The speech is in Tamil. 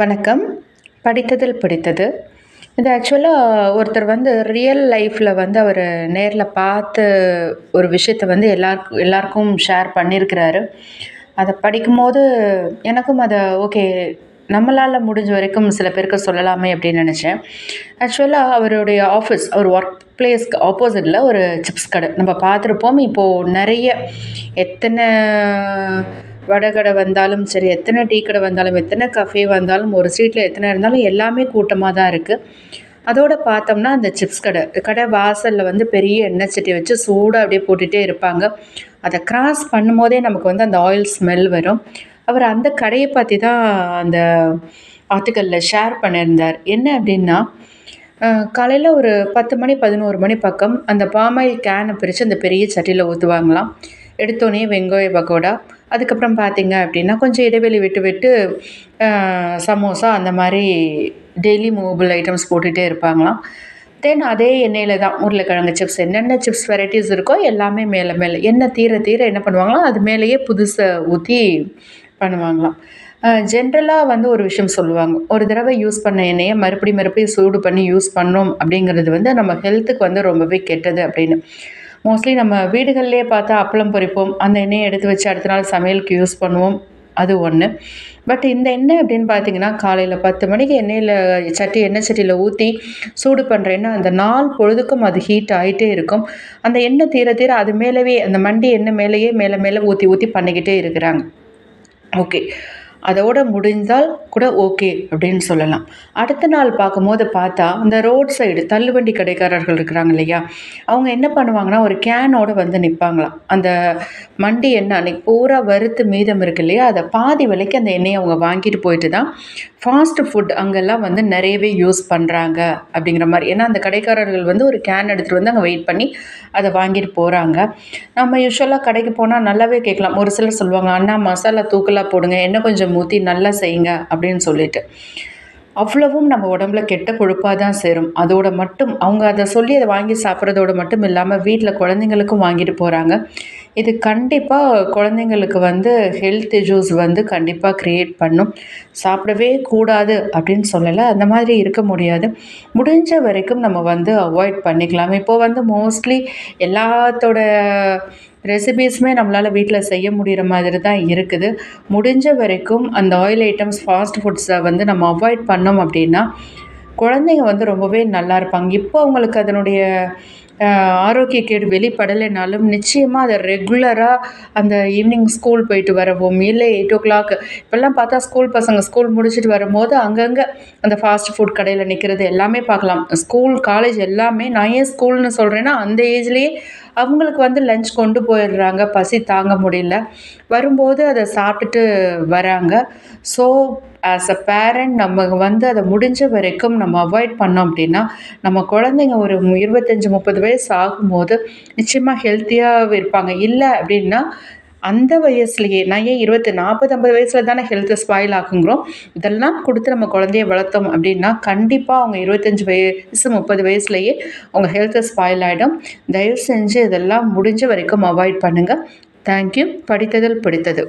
வணக்கம். படித்ததில் பிடித்தது. இது ஆக்சுவலாக ஒருத்தர் வந்து ரியல் லைஃப்பில் வந்து அவர் நேரில் பார்த்து ஒரு விஷயத்த வந்து எல்லாருக்கும் எல்லாருக்கும் ஷேர் பண்ணியிருக்கிறாரு அதை படிக்கும்போது எனக்கும் அதை ஓகே நம்மளால் முடிஞ்ச வரைக்கும் சில பேருக்கு சொல்லலாமே அப்படின்னு நினச்சேன். ஆக்சுவலாக அவருடைய ஆஃபீஸ் அவர் ஒர்க் பிளேஸ்க்கு ஆப்போசிட்டில் ஒரு சிப்ஸ் கடை. நம்ம பார்த்துருப்போம் இப்போது நிறைய எத்தனை வடை கடை வந்தாலும் சரி எத்தனை டீ கடை வந்தாலும் எத்தனை கஃபே வந்தாலும் ஒரு சீட்டில் எத்தனை இருந்தாலும் எல்லாமே கூட்டமாக தான் இருக்குது அதோடு பார்த்தோம்னா அந்த சிப்ஸ் கடை கடை வாசலில் வந்து பெரிய எண்ணெய் சட்டி வச்சு சூடாக அப்படியே போட்டுகிட்டே இருப்பாங்க. அதை கிராஸ் பண்ணும்போதே நமக்கு வந்து அந்த ஆயில் ஸ்மெல் வரும். அவர் அந்த கடையை பற்றி தான் அந்த ஆர்டிக்கலில் ஷேர் பண்ணியிருந்தார். என்ன அப்படின்னா காலையில் ஒரு பத்து மணி பதினோரு மணி பக்கம் அந்த பாமாயில் கேனை பிரித்து அந்த பெரிய சட்டியில் ஊற்றுவாங்களாம் எடுத்தோடனே வெங்காய பக்கோடா. அதுக்கப்புறம் பார்த்திங்க அப்படின்னா கொஞ்சம் இடைவெளி விட்டு விட்டு சமோசா அந்த மாதிரி டெய்லி மூவபிள் ஐட்டம்ஸ் போட்டுகிட்டே இருப்பாங்களாம். தென் அதே எண்ணெயில் தான் உருளைக்கிழங்கு சிப்ஸ் என்னென்ன சிப்ஸ் வெரைட்டிஸ் இருக்கோ எல்லாமே மேலே மேலே. எண்ணெய் தீர தீர என்ன பண்ணுவாங்களோ அது மேலேயே புதுசை ஊற்றி பண்ணுவாங்களாம். ஜென்ரலாக வந்து ஒரு விஷயம் சொல்லுவாங்க. ஒரு தடவை யூஸ் பண்ண எண்ணெயை மறுபடி மறுபடியும் சூடு பண்ணி யூஸ் பண்ணோம் அப்படிங்கிறது வந்து நம்ம ஹெல்த்துக்கு வந்து ரொம்பவே கெட்டது அப்படின்னு. மோஸ்ட்லி நம்ம வீடுகள்லேயே பார்த்தா அப்பளம் பொரிப்போம் அந்த எண்ணெயை எடுத்து வச்சு அடுத்த நாள் சமையலுக்கு யூஸ் பண்ணுவோம். அது ஒன்று பட் இந்த எண்ணெய் அப்படின்னு பார்த்தீங்கன்னா காலையில் பத்து மணிக்கு எண்ணெயில் சட்டி எண்ணெய் சட்டியில் ஊற்றி சூடு பண்ணுறேன்னா அந்த நாள் பொழுதுக்கும் அது ஹீட் ஆகிட்டே இருக்கும். அந்த எண்ணெய் தீர தீர அது மேலவே அந்த மண்டி எண்ணெய் மேலேயே மேலே மேலே ஊற்றி ஊற்றி பண்ணிக்கிட்டே இருக்கிறாங்க. ஓகே அதோட முடிந்தால் கூட ஓகே அப்படின்னு சொல்லலாம். அடுத்த நாள் பார்க்கும்போது பார்த்தா அந்த ரோட் சைடு தள்ளுவண்டி கடைக்காரர்கள் இருக்கிறாங்க இல்லையா? அவங்க என்ன பண்ணுவாங்கன்னா ஒரு கேனோடு வந்து நிற்பாங்களாம் அந்த மண்டி எண்ணெய் அன்றைக்கி பூரா வறுத்து மீதம் இருக்கு இல்லையா? அதை பாதி விலைக்கு அந்த எண்ணெயை அவங்க வாங்கிட்டு போயிட்டு தான் ஃபாஸ்ட் ஃபுட் அங்கெல்லாம் வந்து நிறையவே யூஸ் பண்ணுறாங்க அப்படிங்கிற மாதிரி. ஏன்னா அந்த கடைக்காரர்கள் வந்து ஒரு கேன் எடுத்துகிட்டு வந்து அங்கே வெயிட் பண்ணி அதை வாங்கிட்டு போகிறாங்க நம்ம யூஸ்வலாக கடைக்கு போனால் நல்லாவே கேட்கலாம். ஒரு சிலர் சொல்லுவாங்க அண்ணா மசாலா தூக்கலாக போடுங்க என்ன கொஞ்சம் ஊற்றி நல்லா செய்யுங்க அப்படின்னு சொல்லிட்டு. அவ்வளவும் நம்ம உடம்புல கெட்ட கொழுப்பாக தான் சேரும். அதோட மட்டும் அவங்க அதை சொல்லி அதை வாங்கி சாப்பிட்றதோட மட்டும் இல்லாமல் வீட்டில் குழந்தைங்களுக்கும் வாங்கிட்டு போகிறாங்க இது கண்டிப்பாக குழந்தைங்களுக்கு வந்து ஹெல்த் இஷ்யூஸ் வந்து கண்டிப்பாக க்ரியேட் பண்ணும். சாப்பிடவே கூடாது அப்படின்னு சொல்லலை அந்த மாதிரி இருக்க முடியாது. முடிஞ்ச வரைக்கும் நம்ம வந்து அவாய்ட் பண்ணிக்கலாம். இப்போது வந்து மோஸ்ட்லி எல்லாத்தோட ரெசிபீஸுமே நம்மளால் வீட்டில் செய்ய முடிகிற மாதிரி தான் இருக்குது. முடிஞ்ச வரைக்கும் அந்த ஆயில் ஐட்டம்ஸ் ஃபாஸ்ட் ஃபுட்ஸை வந்து நம்ம அவாய்ட் பண்ணோம் அப்படின்னா குழந்தைங்க வந்து ரொம்பவே நல்லா இருப்பாங்க. இப்போ அவங்களுக்கு அதனுடைய ஆரோக்கிய கேடு வெளிப்படலைனாலும் நிச்சயமாக அதை ரெகுலராக அந்த ஈவினிங் ஸ்கூல் போயிட்டு வரவும் இல்லை எயிட் ஓ கிளாக் இப்போல்லாம் பார்த்தா ஸ்கூல் பசங்க ஸ்கூல் முடிச்சுட்டு வரும்போது அங்கங்கே அந்த ஃபாஸ்ட் ஃபுட் கடையில் நிற்கிறது எல்லாமே பார்க்கலாம். ஸ்கூல் காலேஜ் எல்லாமே நான் ஏன் ஸ்கூல்னு சொல்கிறேன்னா அந்த ஏஜ்லேயே அவங்களுக்கு வந்து லஞ்ச் கொண்டு போயிடுறாங்க. பசி தாங்க முடியல. வரும்போது அதை சாப்பிட்டுட்டு வராங்க. ஸோ ஆஸ் அ பேரண்ட் நம்ம வந்து அதை முடிஞ்ச வரைக்கும் நம்ம அவாய்ட் பண்ணோம் அப்படின்னா நம்ம குழந்தைங்க ஒரு இருபத்தஞ்சி முப்பது வயசு ஆகும்போது நிச்சயமாக ஹெல்த்தியாக இருப்பாங்க. இல்லை அப்படின்னா அந்த வயசுலேயே நான் ஏன் இருபத்தி நாற்பது ஐம்பது வயசில் தானே ஹெல்த்து ஸ்பாயில் ஆகுங்கிறோம்? இதெல்லாம் கொடுத்து நம்ம குழந்தைய வளர்த்தோம் அப்படின்னா கண்டிப்பாக அவங்க இருபத்தஞ்சி வயசு முப்பது வயசுலேயே அவங்க ஹெல்த்து ஸ்பாயில் ஆகிடும் தயவு செஞ்சு இதெல்லாம் முடிஞ்ச வரைக்கும் அவாய்ட் பண்ணுங்கள் தேங்க்யூ படித்ததில் பிடித்தது.